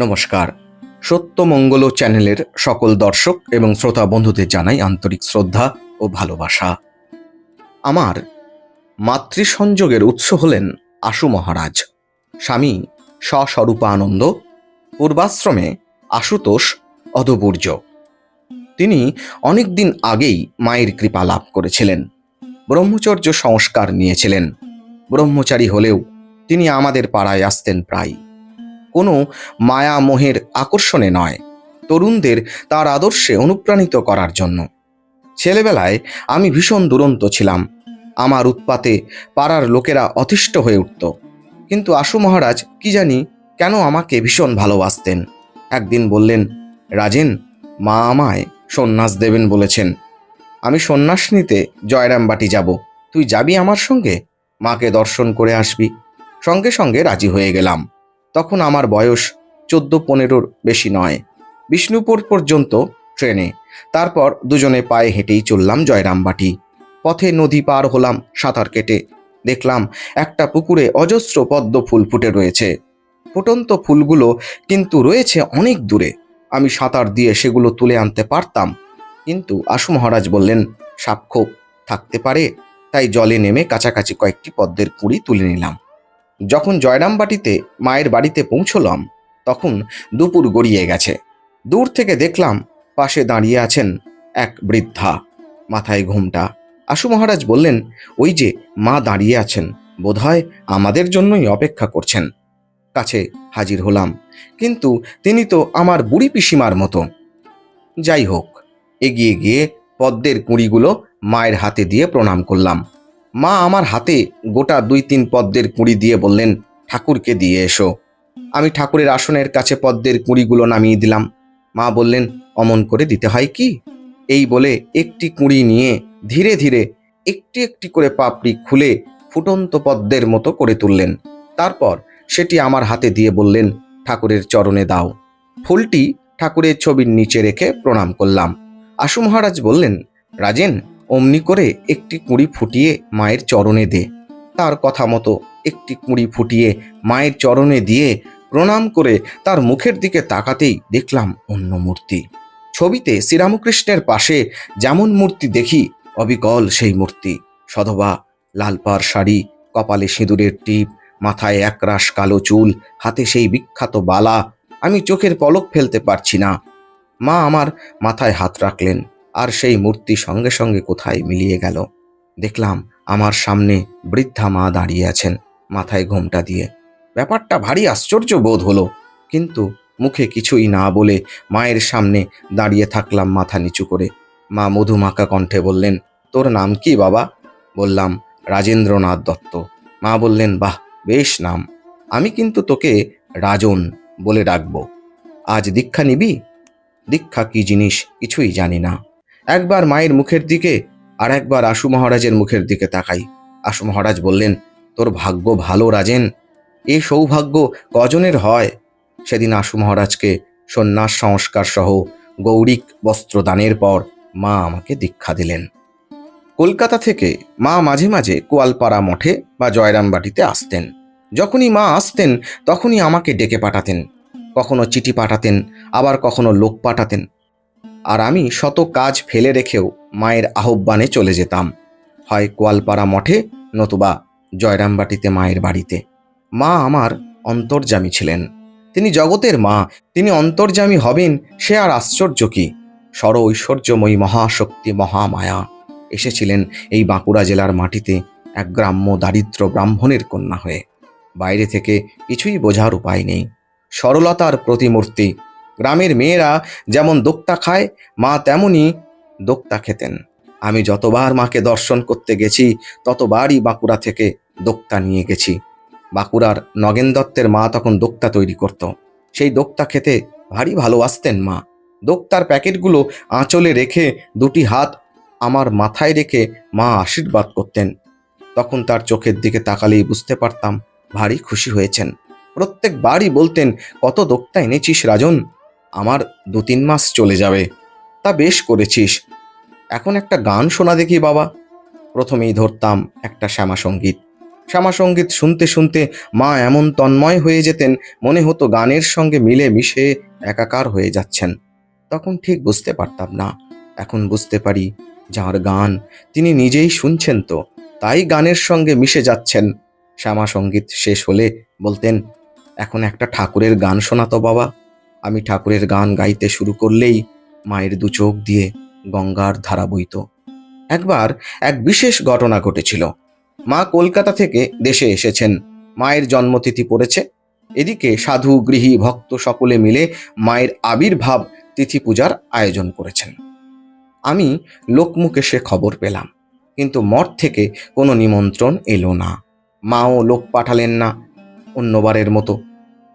নমস্কার। সত্যমঙ্গল চ্যানেলের সকল দর্শক এবং শ্রোতা বন্ধুদের জানাই আন্তরিক শ্রদ্ধা ও ভালোবাসা। আমার মাতৃসংযোগের উৎস হলেন আশু মহারাজ। স্বামী সস্বরূপানন্দ, পূর্বাশ্রমে আশুতোষ অধপূর্য। তিনি অনেক দিন আগেই মায়ের কৃপা লাভ করেছিলেন। ব্রহ্মচর্য সংস্কার নিয়েছিলেন। ব্রহ্মচারী হলেও তিনি আমাদের পাড়ায় আসতেন প্রায় কোনো মায়া মোহের আকর্ষণে নয়। তরুণদের তার আদর্শে অনুপ্রাণিত করার জন্য। ছেলেবেলায় আমি ভীষণ দুরন্ত ছিলাম। আমার উৎপাতে পাড়ার লোকেরা অতিষ্ঠ হয়ে উঠত। কিন্তু আশু মহারাজ কি জানি কেন আমাকে ভীষণ ভালোবাসতেন। একদিন বললেন, রাজেন, মা আমায় সন্ন্যাস দেবেন বলেছেন। আমি সন্ন্যাস নিতে জয়রামবাটি যাব। তুই যাবি আমার সঙ্গে? মাকে দর্শন করে আসবি। সঙ্গে সঙ্গে রাজি হয়ে গেলাম। তখন আমার বয়স চোদ্দ পনেরোর বেশি নয়। বিষ্ণুপুর পর্যন্ত ট্রেনে। তারপর দুজনে পায়ে হেঁটেই চললাম জয়রামবাটি। পথে নদী পার হলাম, সাঁতার কেটে। দেখলাম একটা পুকুরে অজস্র পদ্ম ফুল ফুটে রয়েছে। ফুটন্ত ফুলগুলো কিন্তু রয়েছে অনেক দূরে। আমি সাঁতার দিয়ে সেগুলো তুলে আনতে পারতাম। কিন্তু আশু মহারাজ বললেন সাপখোপ থাকতে পারে, তাই জলে নেমে কাছাকাছি কয়েকটি পদ্মের কুঁড়ি তুলে নিলাম। যখন জয়রামবাটিতে মায়ের বাড়িতে পৌঁছলাম, তখন দুপুর গড়িয়ে গেছে। দূর থেকে দেখলাম পাশে দাঁড়িয়ে আছেন এক বৃদ্ধা। মাথায় ঘুমটা। আশু মহারাজ বললেন, ওই যে মা দাঁড়িয়ে আছেন, বোধহয় আমাদের জন্যই অপেক্ষা করছেন। কাছে হাজির হলাম। কিন্তু তিনি তো আমার বুড়ি পিসিমার মতো। যাই হোক, এগিয়ে গিয়ে পদ্মের কুঁড়িগুলো মায়ের হাতে দিয়ে প্রণাম করলাম। মা আমার হাতে গোটা দুই তিন পদ্মের কুঁড়ি দিয়ে বললেন, ঠাকুরকে দিয়ে এসো। আমি ঠাকুরের আসনের কাছে পদ্মের কুঁড়িগুলো নামিয়ে দিলাম। মা বললেন, অমন করে দিতে হয় কি? এই বলে একটি কুঁড়ি নিয়ে ধীরে ধীরে একটি একটি করে পাপড়ি খুলে ফুটন্ত পদ্মের মতো করে তুললেন। তারপর সেটি আমার হাতে দিয়ে বললেন, ঠাকুরের চরণে দাও। ফুলটি ঠাকুরের ছবির নিচে রেখে প্রণাম করলাম। আশু মহারাজ বললেন, রাজেন অমনি করে একটি কুঁড়ি ফুটিয়ে মায়ের চরণে দে। তার কথা মতো একটি কুঁড়ি ফুটিয়ে মায়ের চরণে দিয়ে প্রণাম করে তার মুখের দিকে তাকাতেই দেখলাম অন্য মূর্তি। ছবিতে শ্রীরামকৃষ্ণের পাশে যেমন মূর্তি দেখি, অবিকল সেই মূর্তি। সধবা লালপার শাড়ি, কপালে সিঁদুরের টিপ, মাথায় একরাশ কালো চুল, হাতে সেই বিখ্যাত বালা। আমি চোখের পলক ফেলতে পারছি না। মা আমার মাথায় হাত রাখলেন। আর সেই মূর্তি সঙ্গে সঙ্গে কোথায় মিলিয়ে গেল? দেখলাম আমার সামনে বৃদ্ধা মা দাঁড়িয়ে আছেন মাথায় ঘোমটা দিয়ে। ব্যাপারটা ভারী আশ্চর্য বোধ হলো, কিন্তু মুখে কিছুই না বলে মায়ের সামনে দাঁড়িয়ে থাকলাম মাথা নিচু করে। মা মধুমাখা কণ্ঠে বললেন, তোর নাম কি বাবা? বললাম, রাজেন্দ্রনাথ দত্ত। মা বললেন, বাহ, বেশ নাম। আমি কিন্তু তোকে রাজন বলে ডাকবো। আজ দীক্ষা নিবি? দীক্ষা কি জিনিস কিছুই জানি না। একবার মায়ের মুখের দিকে আর একবার আশু মহারাজের মুখের দিকে তাকাই। আশু মহারাজ বললেন, তোর ভাগ্য ভালো রাজেন। এ সৌভাগ্য কজনের হয়? সেদিন আশু মহারাজকে সন্ন্যাস সংস্কার সহ গৌরিক বস্ত্র দানের পর মা আমাকে দীক্ষা দিলেন। কলকাতা থেকে মা মাঝে মাঝে কোয়ালপাড়া মঠে বা জয়রামবাটিতে আসতেন। যখনই মা আসতেন, তখনই আমাকে ডেকে পাঠাতেন। কখনো চিঠি পাঠাতেন, আবার কখনো লোক পাঠাতেন। আর আমি শত কাজ ফেলে রেখেও মায়ের আহ্বানে চলে যেতাম। হয় কোয়ালপাড়া মঠে নতুবা জয়রামবাটিতে মায়ের বাড়িতে। মা আমার অন্তর্যামী ছিলেন। তিনি জগতের মা, তিনি অন্তর্যামী হবেন, সে আর আশ্চর্য কি? সর ঐশ্বর্যময়ী মহাশক্তি মহামায়া। এসেছিলেন এই বাঁকুড়া জেলার মাটিতে এক গ্রাম্য দারিদ্র ব্রাহ্মণের কন্যা হয়ে। বাইরে থেকে কিছুই বোঝার উপায় নেই। সরলতার প্রতিমূর্তি গ্রামের মেয়েরা যেমন দোক্তা খায়, মা তেমনই দোক্তা খেতেন। আমি যতবার মাকে দর্শন করতে গেছি, ততবারই বাঁকুড়া থেকে দোক্তা নিয়ে গেছি। বাঁকুড়ার নগেন দত্তের মা তখন দোক্তা তৈরি করত। সেই দোক্তা খেতে ভারী ভালোবাসতেন মা। দোক্তার প্যাকেটগুলো আঁচলে রেখে দুটি হাত আমার মাথায় রেখে মা আশীর্বাদ করতেন। তখন তার চোখের দিকে তাকালেই বুঝতে পারতাম, ভারী খুশি হয়েছেন। প্রত্যেকবারই বলতেন, কত দোক্তা এনেছিস রাজন আমার দু তিন মাস চলে যাবে। তা বেশ করেছিস। এখন একটা গান শোনা দেখি বাবা। প্রথমেই ধরতাম একটা শ্যামা সংগীত। শ্যামা সংগীত শুনতে শুনতে মা এমন তন্ময় হয়ে যেতেন, মনে হতো গানের সঙ্গে মিলে মিশে একাকার হয়ে যাচ্ছেন। তখন ঠিক বুঝতে পারতাম না। এখন বুঝতে পারি যার গান তিনি নিজেই শুনছেন তো, তাই গানের সঙ্গে মিশে যাচ্ছেন। শ্যামা সংগীত শেষ হলে বলতেন, এখন একটা ঠাকুরের গান শোনাতো বাবা। আমি ঠাকুরের গান গাইতে শুরু করলেই মায়ের দু চোখ দিয়ে গঙ্গার ধারা বইত। একবার এক বিশেষ ঘটনা ঘটেছিল। মা কলকাতা থেকে দেশে এসেছেন। মায়ের জন্মতিথি পড়েছে। এদিকে সাধু, গৃহী, ভক্ত সকলে মিলে মায়ের আবির্ভাব তিথি পূজার আয়োজন করেছেন। আমি লোকমুখে সে খবর পেলাম, কিন্তু মঠ থেকে কোনো নিমন্ত্রণ এলো না। মাও লোক পাঠালেন না। অন্যবারের মতো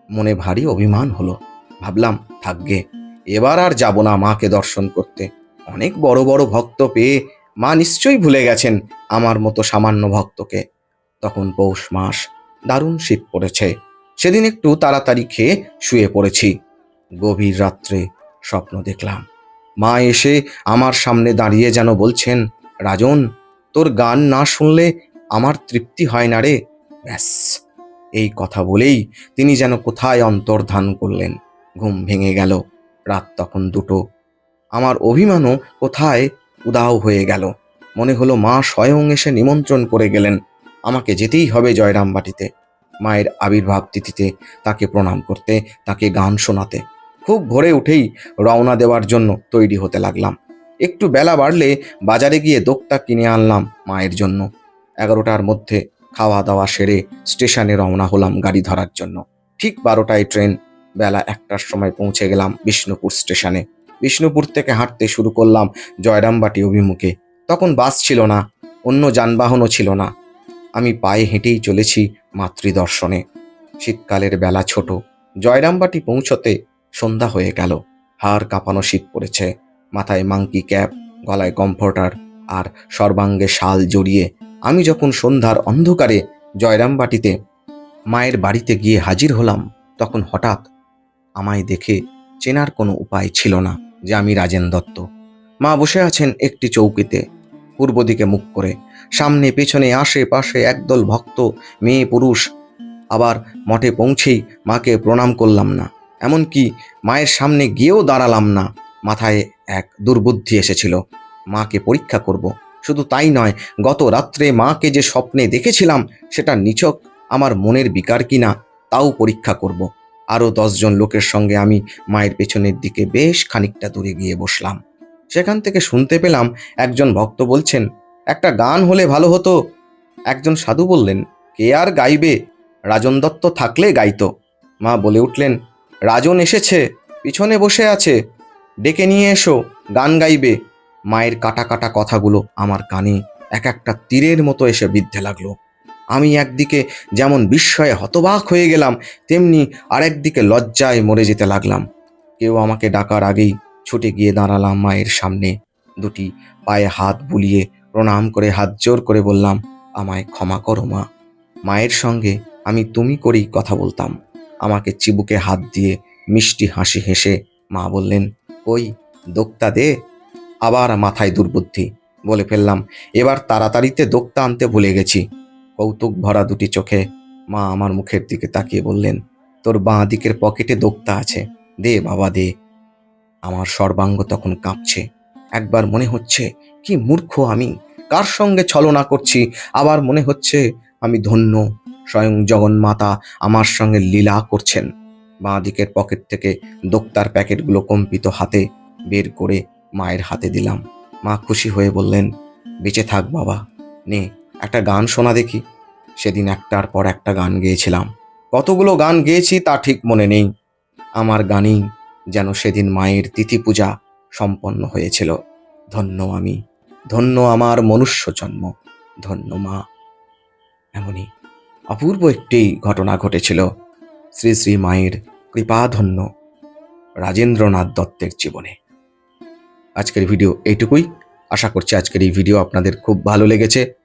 মনে ভারী অভিমান হলো। ভাবলাম থাকগে এবার আর যাব না মাকে দর্শন করতে। অনেক বড় বড় ভক্ত পেয়ে মা নিশ্চয়ই ভুলে গেছেন আমার মতো সামান্য ভক্তকে। তখন পৌষ মাস, দারুণ শীত পড়েছে। সেদিন একটু তাড়াতাড়ি খেয়ে শুয়ে পড়েছি। গভীর রাত্রে স্বপ্ন দেখলাম। মা এসে আমার সামনে দাঁড়িয়ে যেন বলছেন, রাজন, তোর গান না শুনলে আমার তৃপ্তি হয় না রে। ব্যাস, এই কথা বলেই তিনি যেন কোথায় অন্তর্ধান করলেন। ঘুম ভেঙে গেল। রাত তখন দুটো। আমার অভিমানও কোথায় উদাও হয়ে গেল। মনে হলো মা স্বয়ং এসে নিমন্ত্রণ করে গেলেন। আমাকে যেতেই হবে জয়রামবাটিতে। মায়ের আবির্ভাব তিথিতে তাকে প্রণাম করতে, তাকে গান শোনাতে। খুব ভোরে উঠেই রওনা দেওয়ার জন্য তৈরি হতে লাগলাম। একটু বেলা বাড়লে বাজারে গিয়ে দোকটা কিনে আনলাম মায়ের জন্য। এগারোটার মধ্যে খাওয়া দাওয়া সেরে স্টেশনে রওনা হলাম গাড়ি ধরার জন্য। ঠিক বারোটায় ট্রেন বেলা একটার সময় পৌঁছে গেলাম বিষ্ণুপুর স্টেশনে। বিষ্ণুপুর থেকে হাঁটতে শুরু করলাম জয়রামবাটি অভিমুখে। তখন বাস ছিল না, অন্য যানবাহনও ছিল না। আমি পায়ে হেঁটেই চলেছি মাতৃদর্শনে। শীতকালের বেলা ছোট, জয়রামবাটি পৌঁছতে সন্ধ্যা হয়ে গেল। হাড় কাঁপানো শীত পড়েছে, মাথায় মাংকি ক্যাপ, গলায় কমফোর্টার আর সর্বাঙ্গে শাল জড়িয়ে আমি যখন সন্ধ্যার অন্ধকারে জয়রামবাটিতে মায়ের বাড়িতে গিয়ে হাজির হলাম, তখন হঠাৎ আমায় দেখে চেনার কোনো উপায় ছিল না যে আমি রাজেন দত্ত। মা বসে আছেন একটি চৌকিতে। পূর্ব দিকে মুখ করে, সামনে পেছনে আশেপাশে একদল ভক্ত, মেয়ে, পুরুষ। আবার মঠে পৌঁছেই মাকে প্রণাম করলাম না। এমনকি মায়ের সামনে গিয়েও দাঁড়ালাম না। মাথায় এক দুর্বুদ্ধি এসেছিল। মাকে পরীক্ষা করব। শুধু তাই নয়, গত রাত্রে মাকে যে স্বপ্নে দেখেছিলাম, সেটা নিছক আমার মনের বিকার কিনা, তাও পরীক্ষা করব। আরও দশজন লোকের সঙ্গে আমি মায়ের পেছনের দিকে বেশ খানিকটা দূরে গিয়ে বসলাম। সেখান থেকে শুনতে পেলাম একজন ভক্ত বলছেন, একটা গান হলে ভালো হতো। একজন সাধু বললেন, কে আর গাইবে? রাজন দত্ত থাকলে গাইতো। মা বলে উঠলেন, রাজন এসেছে, পিছনে বসে আছে। ডেকে নিয়ে এসো, গান গাইবে। মায়ের কাটা কাটা কথাগুলো আমার কানে এক একটা তীরের মতো এসে বিদ্ধে লাগল। আমি একদিকে যেমন বিস্ময়ে হতবাক হয়ে গেলাম, তেমনি আরেকদিকে লজ্জায় মরে যেতে লাগলাম। কেউ আমাকে ডাকার আগেই ছুটে গিয়ে দাঁড়ালাম মায়ের সামনে। দুটি পায়ে হাত বুলিয়ে প্রণাম করে হাত জোর করে বললাম, আমায় ক্ষমা করো মা। মায়ের সঙ্গে আমি তুমি করেই কথা বলতাম। আমাকে চিবুকে হাত দিয়ে মিষ্টি হাসি হেসে মা বললেন, কই, দোক্তা দে। আবার মাথায় দুর্বুদ্ধি। বলে ফেললাম, এবার তাড়াতাড়িতে দোক্তা আনতে ভুলে গেছি। কৌতুক ভরা দুটি চোখে মা আমার মুখের দিকে তাকিয়ে বললেন, তোর বাঁ দিকের পকেটে দোক্তা আছে, দে বাবা দে। আমার সর্বাঙ্গ তখন কাঁপছে। একবার মনে হচ্ছে, কি মূর্খ আমি, কার সঙ্গে ছলনা করছি? আবার মনে হচ্ছে, আমি ধন্য, স্বয়ং জগন্মাতা আমার সঙ্গে লীলা করছেন। বাঁ দিকের পকেট থেকে দোক্তার প্যাকেটগুলো কম্পিত হাতে বের করে মায়ের হাতে দিলাম। মা খুশি হয়ে বললেন, বেঁচে থাক বাবা, নে। একটা গান শোনা দেখি। সেদিন একটার পর একটা গান গেয়েছিলাম। কতগুলো গান গেয়েছি তা ঠিক মনে নেই। আমার গানেই যেন সেদিন মায়ের তিথি পূজা সম্পন্ন হয়েছিল। ধন্য আমি, ধন্য আমার মনুষ্য জন্ম, ধন্য মা। এমনই অপূর্ব একটি ঘটনা ঘটেছিল। শ্রী শ্রী মায়ের কৃপাধন্য রাজেন্দ্রনাথ দত্তের জীবনে। আজকের ভিডিও এইটুকুই। আশা করছি আজকের এই ভিডিও আপনাদের খুব ভালো লেগেছে।